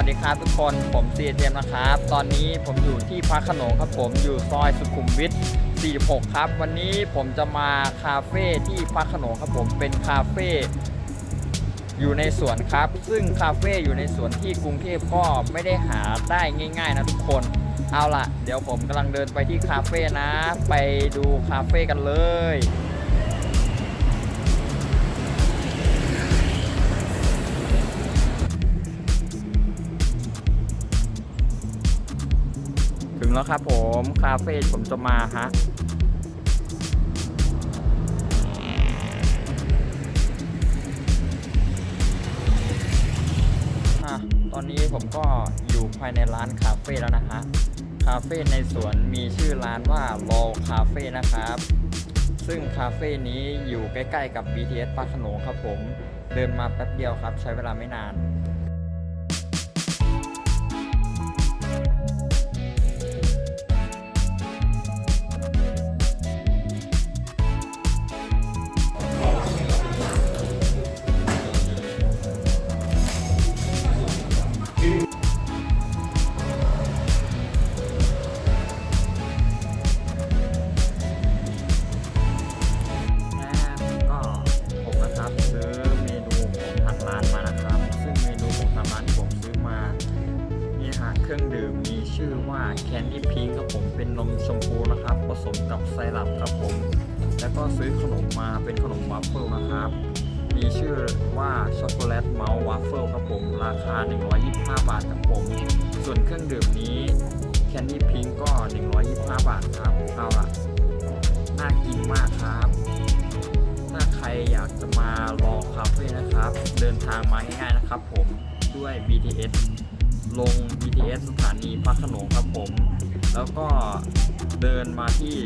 สวัสดีครับทุกคนผมซีเจมนะครับ ตอนนี้ผมอยู่ที่พระขนงครับผมอยู่ซอยสุขุมวิท 46 ครับ วันนี้ผมจะมาคาเฟ่ที่พระขนงครับผมเป็นคาเฟ่อยู่ในสวนครับ ซึ่งคาเฟ่อยู่ในสวนที่กรุงเทพก็ไม่ได้หาได้ง่ายๆนะทุกคน เอาล่ะ เดี๋ยวผมกำลังเดินไปที่คาเฟ่นะ ไปดูคาเฟ่กันเลย งแล้วครับผมคาเฟ่ผมจะมาฮะตอนนี้ผมก็อยู่ภายในร้านคาเฟ่แล้วนะฮะคาเฟ่ในสวนมีชื่อร้านว่า l o คาเฟ่นะครับ ซึ่งคาเฟ่นี้อยู่ใกล้ๆกับ BTS ปากขนงครับผม เดินมาแป๊บเดียวครับ ใช้เวลาไม่นาน รื่องดื่มมีชื่อว่าแคนดี้พิงครับผมเป็นนมชมพูนะครับ ผสมกับไซรัปครับผม แล้วก็ซื้อขนมมาเป็นขนมวาฟเฟิลนะครับ มีชื่อว่าช็อกโกแลตเมาส์วาฟเฟิลครับผม ราคา 125 บาทครับผม ส่วนเครื่องดื่มนี้แคนดี้พิงก็ 125 บาทครับเอาล่ะน่ากินมากครับ ถ้าใครอยากจะมารอคาเฟ่นะครับ เดินทางมาง่ายๆนะครับผมด้วย BTS ลง BTS สถานีพระโขนงครับผม แล้วก็เดินมาที่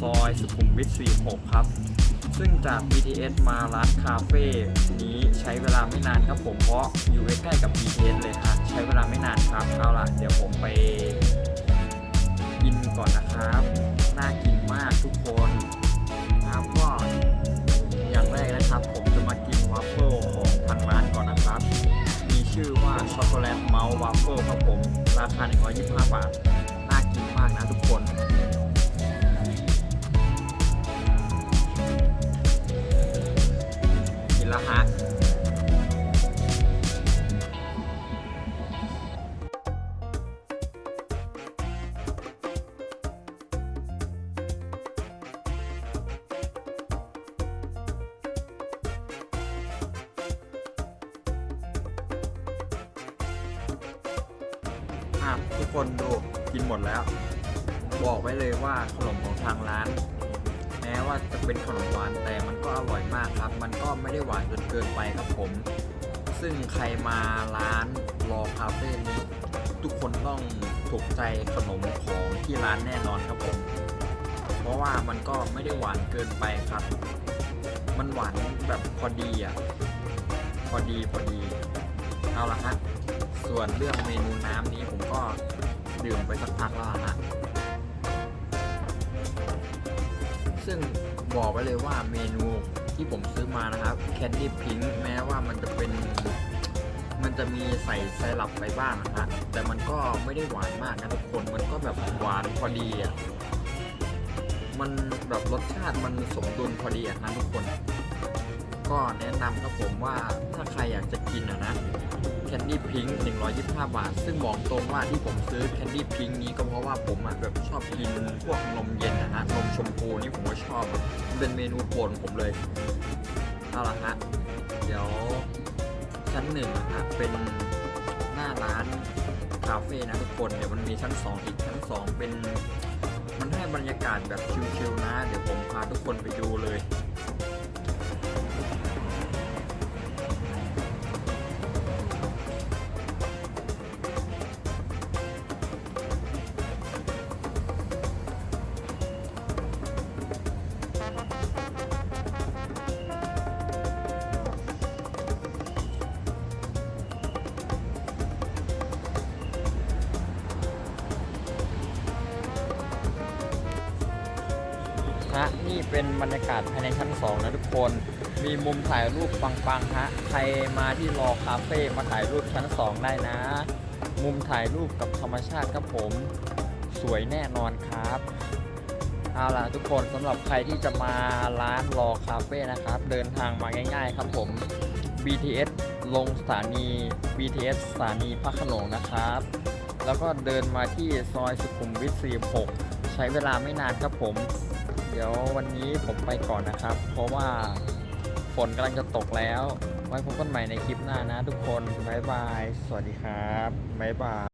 ซอยสุขุมวิท 46 ครับ ซึ่งจาก BTS มาร้านคาเฟ่นี้ใช้เวลาไม่นานครับผม เพราะอยู่ใกล้ๆกับ BTS เลยฮะใช้เวลาไม่นานครับ เอาล่ะ เดี๋ยวผมไป วาฟเฟิลครับผม ราคา 125 บาท น่ากินมากนะทุกคน กินแล้วฮะ่ะทุกคนดูกินหมดแล้ว บอกไว้เลยว่าขนมของทางร้าน แม้ว่าจะเป็นขนมหวานแต่มันก็อร่อยมากครับ มันก็ไม่ได้หวานจนเกินไปครับผม ซึ่งใครมาร้านรอคาเฟ่นี้ทุกคนต้องถูกใจขนมของที่ร้านแน่นอนครับผม เพราะว่ามันก็ไม่ได้หวานเกินไปครับ มันหวานแบบพอดีอะ พอดีพอดี เอาละฮะ ส่วนเรื่องเมนูน้ำนี้ผมก็ดื่มไปสักพักแล้วฮะซึ่งบอกไว้เลยว่าเมนูที่ผมซื้อมานะครับแคนดี้พิงแม้ว่ามันจะเป็น มันจะมีใส่ไซรัปไปบ้างนะฮะแต่มันก็ไม่ได้หวานมากนะทุกคนมันก็แบบหวานพอดีอะมันแบบรสชาติมันสมดุลพอดีอะนะทุกคน ก็แนะนำครับผมว่าถ้าใครอยากจะกินอะนะแคนดี้พิงค์125 บาท ซึ่งบอกตรงว่าที่ผมซื้อแคนดี้พิงค์นี้ก็เพราะว่าผมอะแบบชอบกินพวกนมเย็นนะฮะนมชมพูนี่ผมก็ชอบเป็นเมนูโปรดผมเลยเอาละฮะเดี๋ยวชั้นหนึ่งนะฮะเป็นหน้าร้านคาเฟ่นะทุกคนเดี๋ยวมันมีชั้น2อีกชั้น2เป็นมันให้บรรยากาศแบบชิลๆนะ เดี๋ยวผมพาทุกคนไปดูเลย ฮะนี่เป็นบรรยากาศภายในชั้น2นะทุกคน มีมุมถ่ายรูปปังๆฮะใครมาที่รอคาเฟ่มาถ่ายรูปชั้น 2 ได้นะ มุมถ่ายรูปกับธรรมชาติครับผม สวยแน่นอนครับเอาล่ะทุกคนสำหรับใครที่จะมาร้านรอคาเฟ่นะครับ เดินทางมาง่าย ๆ ครับผม BTS ลงสถานี BTS สถานีพระโขนงนะครับ แล้วก็เดินมาที่ซอยสุขุมวิท46 ใช้เวลาไม่นานครับผม เดี๋ยววันนี้ผมไปก่อนนะครับ เพราะว่าฝนกำลังจะตกแล้ว ไว้พบกันใหม่ในคลิปหน้านะทุกคน บ๊ายบาย สวัสดีครับ บ๊ายบาย